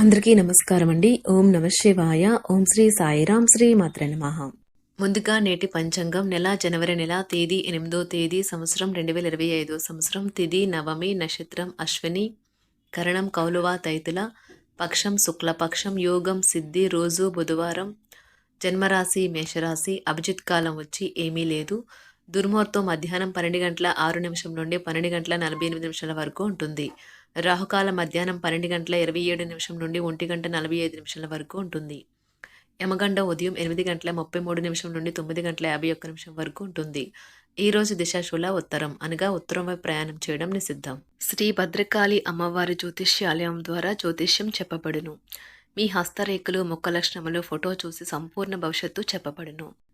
అందరికీ నమస్కారం అండి ఓం నమ శివాయ. ఓం శ్రీ సాయిరాం శ్రీ మాత్ర నమః. ముందుగా నేటి పంచాంగం నెల జనవరి నెల తేదీ ఎనిమిదో తేదీ సంవత్సరం రెండు వేల ఇరవై ఐదో సంవత్సరం తిది నవమి నక్షత్రం అశ్విని కరణం కౌలువ తైతుల పక్షం శుక్లపక్షం యోగం సిద్ధి రోజు బుధవారం జన్మరాశి మేషరాశి అభిజిత్ కాలం వచ్చి ఏమీ లేదు. దుర్ముహూర్తం మధ్యాహ్నం పన్నెండు గంటల ఆరు నిమిషం నుండి పన్నెండు గంటల నలభై ఎనిమిది నిమిషాల వరకు ఉంటుంది. రాహుకాల మధ్యాహ్నం పన్నెండు గంటల ఇరవై ఏడు నిమిషం నుండి ఒంటి గంట నలభై ఐదు నిమిషాల వరకు ఉంటుంది. యమగండ ఉదయం ఎనిమిది గంటల ముప్పై మూడు నిమిషం నుండి తొమ్మిది గంటల యాభై ఒక్క నిమిషం వరకు ఉంటుంది. ఈ రోజు దిశాశూల ఉత్తరం అనగా ఉత్తరం వైపు ప్రయాణం చేయడం నిషిద్ధం. శ్రీ భద్రకాళి అమ్మవారి జ్యోతిష్యాలయం ద్వారా జ్యోతిష్యం చెప్పబడును. మీ హస్తరేఖలు ముఖ లక్షణములు ఫోటో చూసి సంపూర్ణ భవిష్యత్తు చెప్పబడును.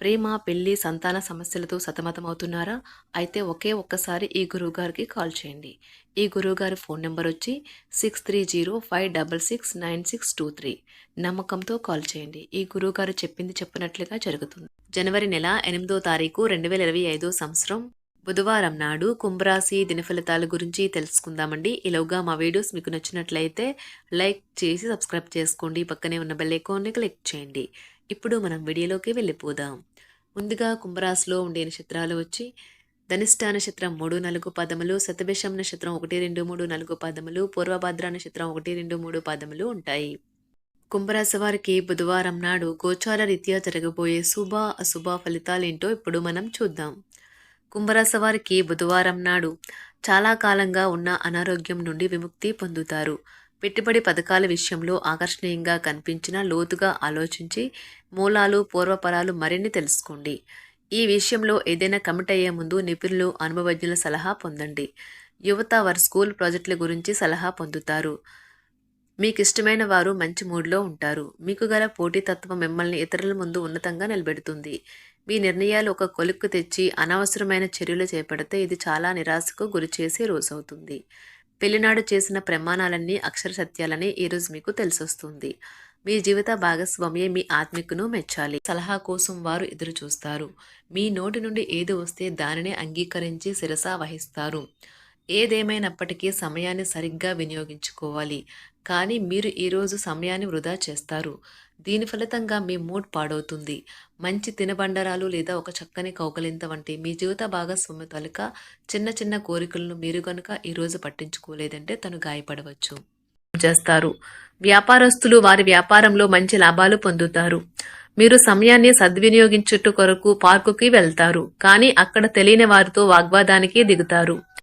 ప్రేమ పెళ్ళి సంతాన సమస్యలతో సతమతమవుతున్నారా? అయితే ఒకే ఒక్కసారి ఈ గురువుగారికి కాల్ చేయండి. ఈ గురువుగారి ఫోన్ నెంబర్ వచ్చి six three zero five double six nine six two three నమ్మకంతో కాల్ చేయండి. ఈ గురువుగారు చెప్పింది చెప్పినట్లుగా జరుగుతుంది. జనవరి నెల ఎనిమిదో తారీఖు రెండు వేల ఇరవై ఐదో సంవత్సరం. బుధవారం నాడు కుంభరాశి దినఫలితాల గురించి తెలుసుకుందామండి. ఈలోగా మా వీడియోస్ మీకు నచ్చినట్లయితే లైక్ చేసి సబ్స్క్రైబ్ చేసుకోండి. పక్కనే ఉన్న బెల్ ఐకాన్ని క్లిక్ చేయండి. ఇప్పుడు మనం వీడియోలోకి వెళ్ళిపోదాం. ముందుగా కుంభరాశిలో ఉండే నక్షత్రాలు వచ్చి ధనిష్ట నక్షత్రం మూడు నాలుగు పదములు శతభిషం నక్షత్రం ఒకటి రెండు మూడు నాలుగు పదములు పూర్వభద్ర నక్షత్రం ఒకటి రెండు మూడు పదములు ఉంటాయి. కుంభరాశి వారికి బుధవారం నాడు గోచార రీత్యా జరగబోయే శుభ అశుభ ఫలితాలేంటో ఇప్పుడు మనం చూద్దాం. కుంభరాశి వారికి బుధవారం నాడు చాలా కాలంగా ఉన్న అనారోగ్యం నుండి విముక్తి పొందుతారు. పెట్టుబడి పథకాల విషయంలో ఆకర్షణీయంగా కనిపించిన లోతుగా ఆలోచించి మూలాలు పూర్వపరాలు మరిన్ని తెలుసుకోండి. ఈ విషయంలో ఏదైనా కమిట్ అయ్యే ముందు నిపుణులు అనుభవజ్ఞుల సలహా పొందండి. యువత వారి స్కూల్ ప్రాజెక్టుల గురించి సలహా పొందుతారు. మీకు ఇష్టమైన వారు మంచి మూడ్లో ఉంటారు. మీకు గల పోటీతత్వం మిమ్మల్ని ఇతరుల ముందు ఉన్నతంగా నిలబెడుతుంది. మీ నిర్ణయాలు ఒక కొలుక్కు తెచ్చి అనవసరమైన చర్యలు చేపడితే ఇది చాలా నిరాశకు గురిచేసే రోజవుతుంది. పెళ్ళినాడు చేసిన ప్రమాణాలన్నీ అక్షర సత్యాలని ఈరోజు మీకు తెలిసొస్తుంది. మీ జీవిత భాగస్వామ్యే మీ ఆత్మికను మెచ్చాలి. సలహా కోసం వారు ఎదురు చూస్తారు మీ నోటి నుండి ఏది వస్తే దానినే అంగీకరించి శిరసా వహిస్తారు. ఏదేమైనప్పటికీ సమయాన్ని సరిగ్గా వినియోగించుకోవాలి. కానీ మీరు ఈరోజు సమయాన్ని వృధా చేస్తారు. దీని ఫలితంగా మీ మూడ్ పాడవుతుంది. మంచి తినబండరాలు లేదా ఒక చక్కని కౌకలింత వంటి మీ జీవిత భాగస్వామి తాలూకా చిన్న చిన్న కోరికలను మీరు కనుక ఈరోజు పట్టించుకోలేదంటే తను గాయపడవచ్చు. చేస్తారు. వ్యాపారస్తులు వారి వ్యాపారంలో మంచి లాభాలు పొందుతారు. మీరు సమయాన్ని సద్వినియోగించుట కొరకు పార్కుకి వెళ్తారు. కానీ అక్కడ తెలియని వారితో వాగ్వాదానికి దిగుతారు.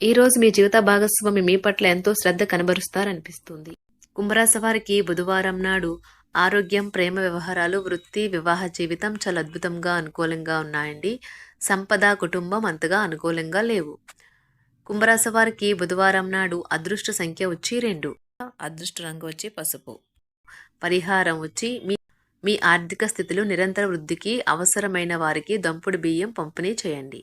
ఈరోజు మీ జీవిత భాగస్వామి మీ పట్ల ఎంతో శ్రద్ధ కనబరుస్తారనిపిస్తుంది. కుంభరాశి వారికి బుధవారం నాడు ఆరోగ్యం ప్రేమ వ్యవహారాలు వృత్తి వివాహ జీవితం చాలా అద్భుతంగా అనుకూలంగా ఉన్నాయండి. సంపద కుటుంబం అంతగా అనుకూలంగా లేవు. కుంభరాశి వారికి బుధవారం నాడు అదృష్ట సంఖ్య వచ్చి రెండు. అదృష్ట రంగు వచ్చి పసుపు. పరిహారం వచ్చి మీ మీ ఆర్థిక స్థితిలో నిరంతర వృద్ధికి అవసరమైన వారికి దంపుడు బియ్యం పంపిణీ చేయండి.